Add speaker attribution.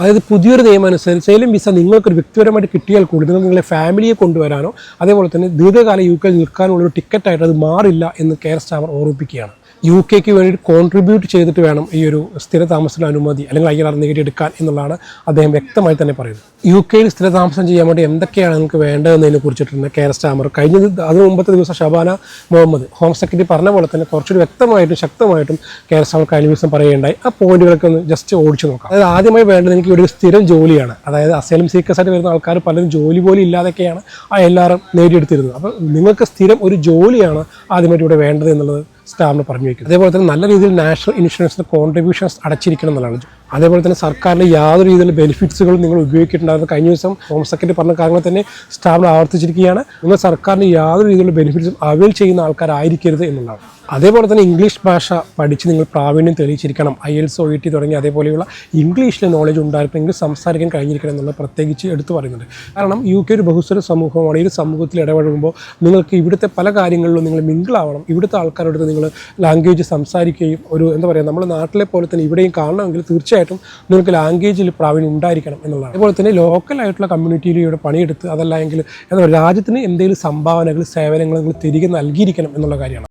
Speaker 1: അതായത് പുതിയൊരു നിയമം അനുസരിച്ച് സൈലം വിസ നിങ്ങൾക്കൊരു വ്യക്തിപരമായിട്ട് കിട്ടിയാൽ കൂടി നിങ്ങൾ നിങ്ങളെ ഫാമിലിയെ കൊണ്ടുവരാനോ അതേപോലെ തന്നെ ദീർഘകാല യു കെയിൽ നിൽക്കാനുള്ള ഒരു ടിക്കറ്റായിട്ട് അത് മാറില്ല എന്ന് കെയർ സ്റ്റാമർ ഓർമ്മിപ്പിക്കുകയാണ്. യു കെക്ക് വേണ്ടി കോൺട്രിബ്യൂട്ട് ചെയ്തിട്ട് വേണം ഈ ഒരു സ്ഥിര താമസത്തിന് അനുമതി അല്ലെങ്കിൽ ഐ ആർ എടുക്കാൻ എന്നുള്ളതാണ് അദ്ദേഹം വ്യക്തമായി തന്നെ പറയുന്നത്. യു കെയിൽ സ്ഥിര താമസം ചെയ്യാൻ വേണ്ടി എന്തൊക്കെയാണ് നിങ്ങൾക്ക് വേണ്ടതെന്നതിനെ കുറിച്ചിട്ടുണ്ട് കെയർ സ്റ്റാമർ കഴിഞ്ഞ അതിന് മുമ്പത്തെ ദിവസം ഷബാന മുഹമ്മദ് ഹോം സെക്രട്ടറി പറഞ്ഞ പോലെ തന്നെ കുറച്ചുകൂടി വ്യക്തമായിട്ടും ശക്തമായിട്ടും കെയർ സ്റ്റാമർ കഴിഞ്ഞ ദിവസം പറയുകയുണ്ടായി. ആ പോയിന്റുകളൊക്കെ ഒന്ന് ജസ്റ്റ് ഓടിച്ചു നോക്കാം. അതായത് ആദ്യമായി വേണ്ടത് എനിക്ക് ഒരു സ്ഥിരം ജോലിയാണ്. അതായത് അസൈലം സീക്കേഴ്സായിട്ട് വരുന്ന ആൾക്കാർ പലരും ജോലി പോലും ഇല്ലാതൊക്കെയാണ് ആ എല്ലാവരും നേടിയെടുത്തിരുന്നത്. അപ്പോൾ നിങ്ങൾക്ക് സ്ഥിരം ഒരു ജോലിയാണ് ആദ്യമായിട്ട് ഇവിടെ വേണ്ടത് എന്നുള്ളത് സ്റ്റാമ്പിന് പറഞ്ഞു വയ്ക്കുന്നത് അതേപോലെ തന്നെ നല്ല രീതിയിൽ നാഷണൽ ഇൻഷുറൻസിന് കോൺട്രിബ്യൂഷൻസ് അടച്ചിരിക്കണം എന്നുള്ളതാണ്. അതേപോലെ തന്നെ സർക്കാരിന്റെ യാതൊരു രീതിയിലുള്ള ബെനിഫിറ്റ്സുകളും നിങ്ങൾ ഉപയോഗിക്കിട്ടുണ്ടായിരുന്നു കഴിഞ്ഞ ദിവസം ഹോം സെക്രട്ടറി പറഞ്ഞ കാര്യങ്ങൾ തന്നെ സ്റ്റാമ്പ് ആവർത്തിച്ചിരിക്കുകയാണ്. നിങ്ങൾ സർക്കാരിന്റെ യാതൊരു രീതിയിലുള്ള ബെനിഫിറ്റ്സും അവൈൽ ചെയ്യുന്ന ആൾക്കാരായിരിക്കരുത് എന്നുള്ളതാണ്. അതേപോലെ തന്നെ ഇംഗ്ലീഷ് ഭാഷ പഠിച്ച് നിങ്ങൾ പ്രാവീണ്യം തെളിയിച്ചിരിക്കണം. IELTS O E T തുടങ്ങി അതേപോലെയുള്ള ഇംഗ്ലീഷിലെ നോളജ് ഉണ്ടായിരുന്നെങ്കിൽ സംസാരിക്കാൻ കഴിഞ്ഞിരിക്കണം എന്നുള്ളത് പ്രത്യേകിച്ച് എടുത്തു പറയുന്നുണ്ട്. കാരണം യു കെ ഒരു ബഹുസ്വര സമൂഹമാണ്. ഈ ഒരു സമൂഹത്തിൽ ഇടപഴകുമ്പോൾ നിങ്ങൾക്ക് ഇവിടുത്തെ പല കാര്യങ്ങളിലും നിങ്ങൾ മിങ്കിളാവണം. ഇവിടുത്തെ ആൾക്കാരോട് നിങ്ങൾ ലാംഗ്വേജ് സംസാരിക്കുകയും ഒരു എന്താ പറയുക നമ്മുടെ നാട്ടിലെ പോലെ തന്നെ ഇവിടെയും കാണണമെങ്കിൽ തീർച്ചയായിട്ടും നിങ്ങൾക്ക് ലാംഗ്വേജിൽ പ്രാവീണ്യം ഉണ്ടായിരിക്കണം എന്നുള്ളതാണ്. അതുപോലെ തന്നെ ലോക്കലായിട്ടുള്ള കമ്മ്യൂണിറ്റിയിൽ ഇവിടെ പണിയെടുത്ത് അതല്ല എങ്കിൽ എന്താ പറയുക രാജ്യത്തിന് എന്തെങ്കിലും സംഭാവനകൾ സേവനങ്ങൾ നിങ്ങൾ തിരികെ നൽകിയിരിക്കണം എന്നുള്ള കാര്യമാണ്.